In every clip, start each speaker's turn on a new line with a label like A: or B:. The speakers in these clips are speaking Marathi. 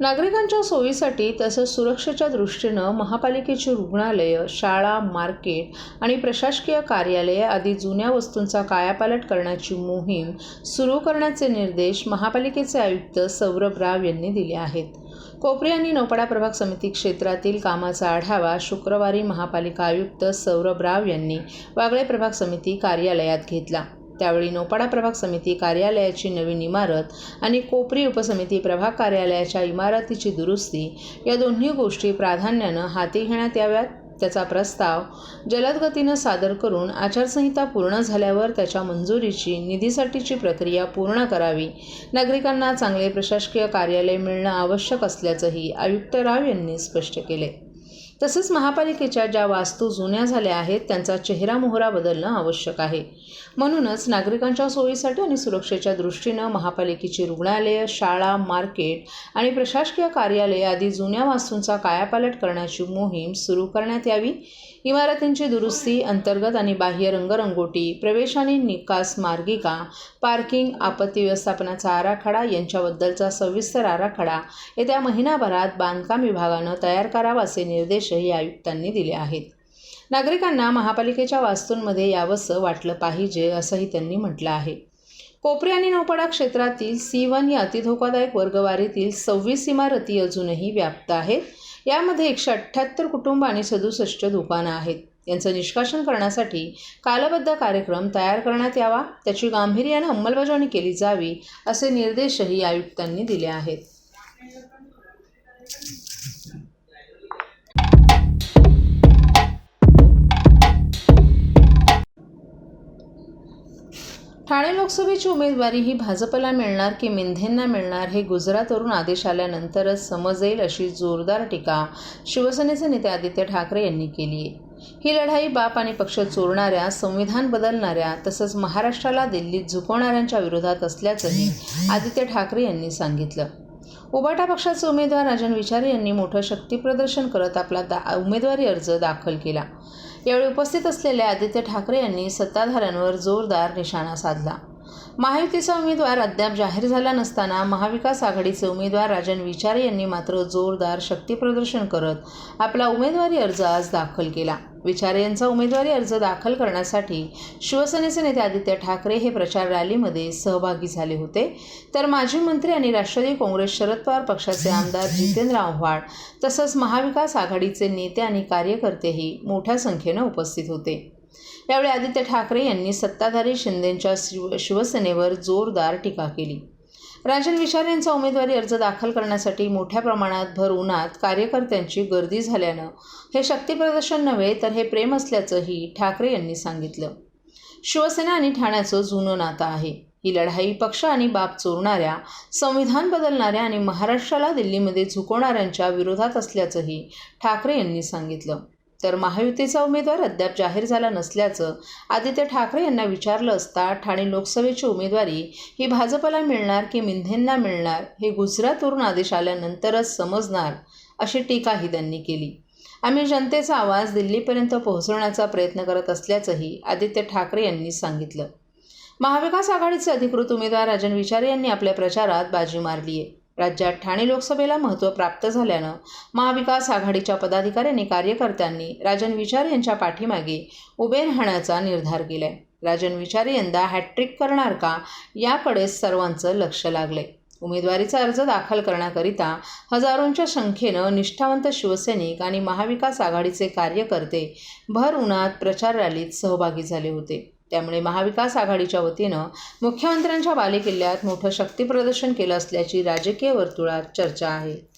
A: नागरिकांच्या सोयीसाठी तसंच सुरक्षेच्या दृष्टीनं महापालिकेची रुग्णालयं शाळा मार्केट आणि प्रशासकीय कार्यालये आदी जुन्या वस्तूंचा कायापालट करण्याची मोहीम सुरू करण्याचे निर्देश महापालिकेचे आयुक्त सौरभ राव यांनी दिले आहेत. कोपरी आणि नौपाडा प्रभाग समिती क्षेत्रातील कामाचा आढावा शुक्रवारी महापालिका आयुक्त सौरभ राव यांनी वागळे प्रभाग समिती कार्यालयात घेतला. त्यावेळी नोपाडा प्रभाग समिती कार्यालयाची नवीन इमारत आणि कोपरी उपसमिती प्रभाग कार्यालयाच्या इमारतीची दुरुस्ती या दोन्ही गोष्टी प्राधान्यानं हाती घेण्यात याव्यात. त्याचा प्रस्ताव जलद गतीनं सादर करून आचारसंहिता पूर्ण झाल्यावर त्याच्या मंजुरीची निधीसाठीची प्रक्रिया पूर्ण करावी. नागरिकांना चांगले प्रशासकीय कार्यालय मिळणं आवश्यक असल्याचंही आयुक्त राव यांनी स्पष्ट केले. तसंच महापालिकेच्या ज्या वास्तू जुन्या झाल्या आहेत त्यांचा चेहरा मोहरा बदलणं आवश्यक आहे. म्हणूनच नागरिकांच्या सोयीसाठी आणि सुरक्षेच्या दृष्टीनं महापालिकेची रुग्णालयं शाळा मार्केट आणि प्रशासकीय कार्यालये आदी जुन्या वास्तूंचा कायापालट करण्याची मोहीम सुरू करण्यात यावी. इमारतींची दुरुस्ती अंतर्गत आणि बाह्य रंगरंगोटी प्रवेश आणि निकास मार्गिका पार्किंग आपत्ती व्यवस्थापनाचा आराखडा यांच्याबद्दलचा सविस्तर आराखडा. येत्या महिनाभरात बांधकाम विभागानं तयार करावा असे निर्देशही आयुक्तांनी दिले आहेत. नागरिकांना महापालिकेच्या वास्तूंमध्ये यावंसं वाटलं पाहिजे असंही त्यांनी म्हटलं आहे. कोपरी आणि नौपाडा क्षेत्रातील सी वन या अतिधोकादायक वर्गवारीतील सव्वीस इमारती अजूनही व्याप्त आहेत. यामध्ये एकशे अठ्ठ्याहत्तर कुटुंब आणि सदुसष्ट दुकानं आहेत. यांचं निष्कासन करण्यासाठी कालबद्ध कार्यक्रम तयार करण्यात यावा त्याची गांभीर्यानं अंमलबजावणी केली जावी असे निर्देशही आयुक्तांनी दिले आहेत. ठाणे लोकसभेची उमेदवारी ही भाजपला मिळणार की मेंधेंना मिळणार हे गुजरातवरून आदेश आल्यानंतरच समजेल अशी जोरदार टीका शिवसेनेचे नेते आदित्य ठाकरे यांनी केली आहे. ही लढाई बाप आणि पक्ष चोरणाऱ्या संविधान बदलणाऱ्या तसंच महाराष्ट्राला दिल्लीत झुकवणाऱ्यांच्या विरोधात असल्याचंही आदित्य ठाकरे यांनी सांगितलं. उबाटा पक्षाचे उमेदवार राजन विचारे यांनी मोठं शक्तीप्रदर्शन करत आपला दा उमेदवारी अर्ज दाखल केला. यावेळी उपस्थित असलेल्या आदित्य ठाकरे यांनी सत्ताधाऱ्यांवर जोरदार निशाणा साधला. महायुतीचा उमेदवार अद्याप जाहीर झाला नसताना महाविकास आघाडीचे उमेदवार राजन विचारे यांनी मात्र जोरदार शक्तीप्रदर्शन करत आपला उमेदवारी अर्ज आज दाखल केला. विचारे यांचा उमेदवारी अर्ज दाखल करण्यासाठी शिवसेनेचे नेते आदित्य ठाकरे हे प्रचार रॅलीमध्ये सहभागी झाले होते. तर माजी मंत्री आणि राष्ट्रवादी काँग्रेस शरद पवार पक्षाचे आमदार जितेंद्र आव्हाड तसंच महाविकास आघाडीचे नेते आणि कार्यकर्तेही मोठ्या संख्येनं उपस्थित होते. यावेळी आदित्य ठाकरे यांनी सत्ताधारी शिंदेंच्या शिव शिवसेनेवर जोरदार टीका केली. राजन विचार यांचा उमेदवारी अर्ज दाखल करण्यासाठी मोठ्या प्रमाणात भर उन्हात कार्यकर्त्यांची गर्दी झाल्यानं हे शक्तीप्रदर्शन नव्हे तर हे प्रेम असल्याचंही ठाकरे यांनी सांगितलं. शिवसेना आणि ठाण्याचं जुनं नातं आहे. ही लढाई पक्ष आणि बाप चोरणाऱ्या संविधान बदलणाऱ्या आणि महाराष्ट्राला दिल्लीमध्ये झुकवणाऱ्यांच्या विरोधात असल्याचंही ठाकरे यांनी सांगितलं. तर महायुतीचा उमेदवार अद्याप जाहीर झाला नसल्याचं आदित्य ठाकरे यांना विचारलं असता ठाणे लोकसभेची उमेदवारी ही भाजपला मिळणार की मिंधेंना मिळणार हे गुजरातवरून आदेश आल्यानंतरच समजणार अशी टीकाही त्यांनी केली. आम्ही जनतेचा आवाज दिल्लीपर्यंत पोहोचवण्याचा प्रयत्न करत असल्याचंही आदित्य ठाकरे यांनी सांगितलं. महाविकास आघाडीचे अधिकृत उमेदवार राजन विचारे यांनी आपल्या प्रचारात बाजी मारली आहे राज्यात ठाणे लोकसभेला महत्त्व प्राप्त झाल्यानं महाविकास आघाडीच्या पदाधिकाऱ्यांनी कार्यकर्त्यांनी राजन विचार यांच्या पाठीमागे उभे राहण्याचा निर्धार केलाय. राजन विचारे यंदा हॅट्रिक करणार का याकडे सर्वांचं लक्ष लागले उमेदवारीचा अर्ज दाखल करण्याकरिता हजारोंच्या संख्येनं निष्ठावंत शिवसैनिक आणि महाविकास आघाडीचे कार्यकर्ते भर उन्हात प्रचार रॅलीत सहभागी झाले होते. त्यामुळे महाविकास आघाडीच्या वतीनं मुख्यमंत्र्यांच्या बालेकिल्ल्यात मोठं शक्तीप्रदर्शन केलं असल्याची राजकीय वर्तुळात चर्चा आहे.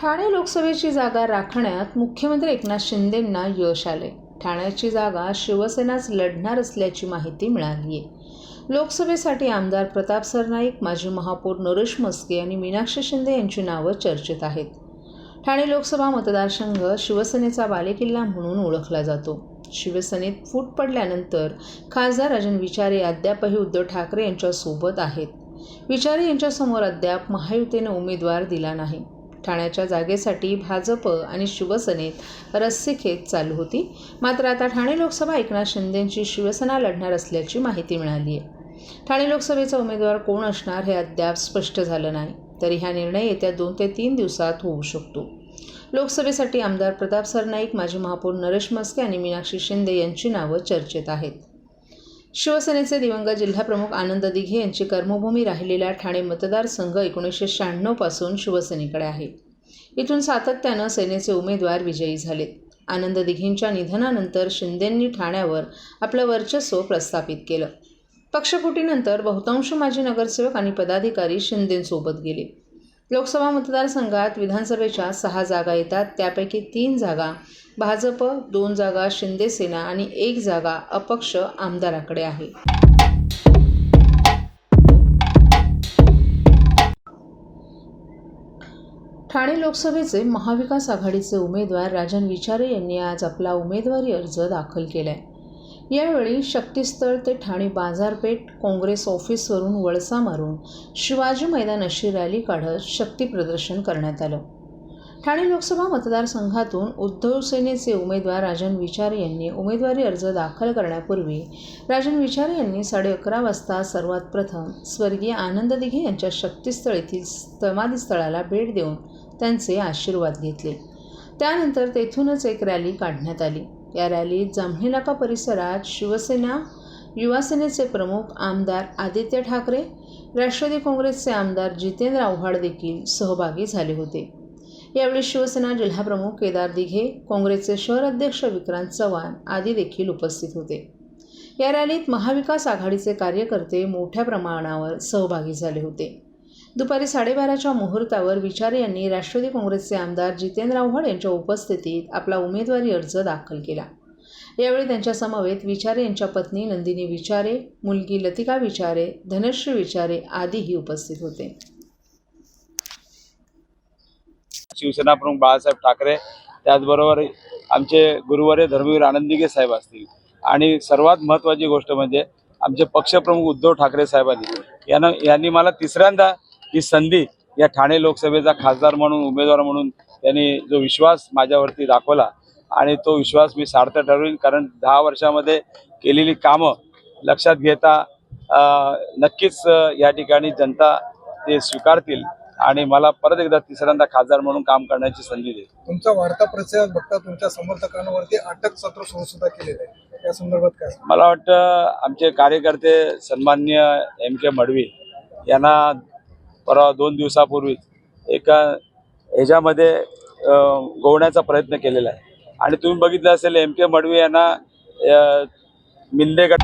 A: ठाणे लोकसभेची जागा राखण्यात मुख्यमंत्री एकनाथ शिंदेंना यश आले. ठाण्याची जागा शिवसेनाच लढणार असल्याची माहिती मिळाली आहे लोकसभेसाठी आमदार प्रताप सरनाईक माजी महापौर नरेश मस्के आणि मीनाक्षी शिंदे यांची नावं चर्चेत आहेत. ठाणे लोकसभा मतदारसंघ शिवसेनेचा बालेकिल्ला म्हणून ओळखला जातो. शिवसेनेत फूट पडल्यानंतर खासदार राजन विचारे अद्यापही उद्धव ठाकरे यांच्यासोबत आहेत. विचारे यांच्यासमोर अद्याप महायुतीने उमेदवार दिला नाही. ठाण्याच्या जागेसाठी भाजप आणि शिवसेनेत रस्सीखेच चालू होती. मात्र आता ठाणे लोकसभा एकनाथ शिंदेंची शिवसेना लढणार असल्याची माहिती मिळाली आहे ठाणे लोकसभेचा उमेदवार कोण असणार हे अद्याप स्पष्ट झालं नाही. तरी हा निर्णय येत्या दोन ते तीन दिवसात होऊ शकतो. लोकसभेसाठी आमदार प्रताप सरनाईक माजी महापौर नरेश मस्के आणि मीनाक्षी शिंदे यांची नावं चर्चेत आहेत. शिवसेनेचे दिवंगत जिल्हाप्रमुख आनंद दिघे यांची कर्मभूमी राहिलेला ठाणे मतदारसंघ एकोणीसशे शहाण्णवपासून शिवसेनेकडे आहे. इथून सातत्यानं सेनेचे उमेदवार विजयी झालेत. आनंद दिघेंच्या निधनानंतर शिंदेंनी ठाण्यावर आपलं वर्चस्व प्रस्थापित केलं. पक्षफुटीनंतर बहुतांश माजी नगरसेवक आणि पदाधिकारी शिंदेंसोबत गेले. लोकसभा मतदारसंघात विधानसभेच्या सहा जागा येतात. त्यापैकी तीन जागा भाजप दोन जागा शिंदेसेना आणि एक जागा अपक्ष आमदाराकडे आहे. ठाणे लोकसभेचे महाविकास आघाडीचे उमेदवार राजन विचारे यांनी आज आपला उमेदवारी अर्ज दाखल केलाय. यावेळी शक्तीस्थळ ते ठाणे बाजारपेठ काँग्रेस ऑफिसवरून वळसा मारून शिवाजी मैदान अशी रॅली काढत शक्तीप्रदर्शन करण्यात आलं. ठाणे लोकसभा मतदारसंघातून उद्धव सेनेचे उमेदवार राजन विचारे यांनी उमेदवारी अर्ज दाखल करण्यापूर्वी राजन विचारे यांनी साडे अकरा वाजता सर्वात प्रथम स्वर्गीय आनंद दिघे यांच्या शक्तीस्थळ येथील समाधीस्थळाला भेट देऊन त्यांचे आशीर्वाद घेतले. त्यानंतर तेथूनच एक रॅली काढण्यात आली. या रॅलीत जांभणीनाका परिसरात शिवसेना युवासेनेचे प्रमुख आमदार आदित्य ठाकरे राष्ट्रवादी काँग्रेसचे आमदार जितेंद्र आव्हाड देखील सहभागी झाले होते. यावेळी शिवसेना जिल्हाप्रमुख केदार दिघे काँग्रेसचे शहर अध्यक्ष विक्रांत चव्हाण आदी देखील उपस्थित होते. या रॅलीत महाविकास आघाडीचे कार्यकर्ते मोठ्या प्रमाणावर सहभागी झाले होते. दुपारी साडेबाराच्या मुहूर्तावर विचारे यांनी राष्ट्रवादी काँग्रेसचे आमदार जितेंद्र आव्हाड यांच्या उपस्थितीत आपला उमेदवारी अर्ज दाखल केला. यावेळी त्यांच्या समवेत विचारे यांच्या पत्नी नंदिनी विचारे मुलगी लतिका विचारे धनश्री विचारे आदीही उपस्थित होते.
B: शिवसेना प्रमुख बाळासाहेब ठाकरे त्याचबरोबर आमचे गुरुवारे धर्मवीर आनंदिगे साहेब असतील. आणि सर्वात महत्त्वाची गोष्ट म्हणजे आमचे पक्षप्रमुख उद्धव ठाकरे साहेबांनी. यानं यांनी मला तिसऱ्यांदा ही संधी या ठाणे लोकसभेचा खासदार म्हणून उमेदवार म्हणून त्यांनी जो विश्वास माझ्यावरती दाखवला आणि तो विश्वास मी सार्थ ठरवीन. कारण दहा वर्षामध्ये केलेली कामं लक्षात घेता नक्कीच या ठिकाणी जनता ते स्वीकारतील आणि मला परत एकदा तिसऱ्यांदा खासदार म्हणून काम करण्याची संधी देईल.
C: तुमचा वाढता प्रतिसाद बघता तुमच्या समर्थकांवरती अटक सत्र सुरू सुद्धा केलेलं आहे या संदर्भात काय?
B: मला वाटतं आमचे कार्यकर्ते सन्मान्य एम के मडवी यांना परवा दोन दिवसापूर्वी एका ह्याच्यामध्ये गोवण्याचा प्रयत्न केलेला आहे. आणि तुम्ही बघितलं असेल एम के मडवी यांना मिल्लेगड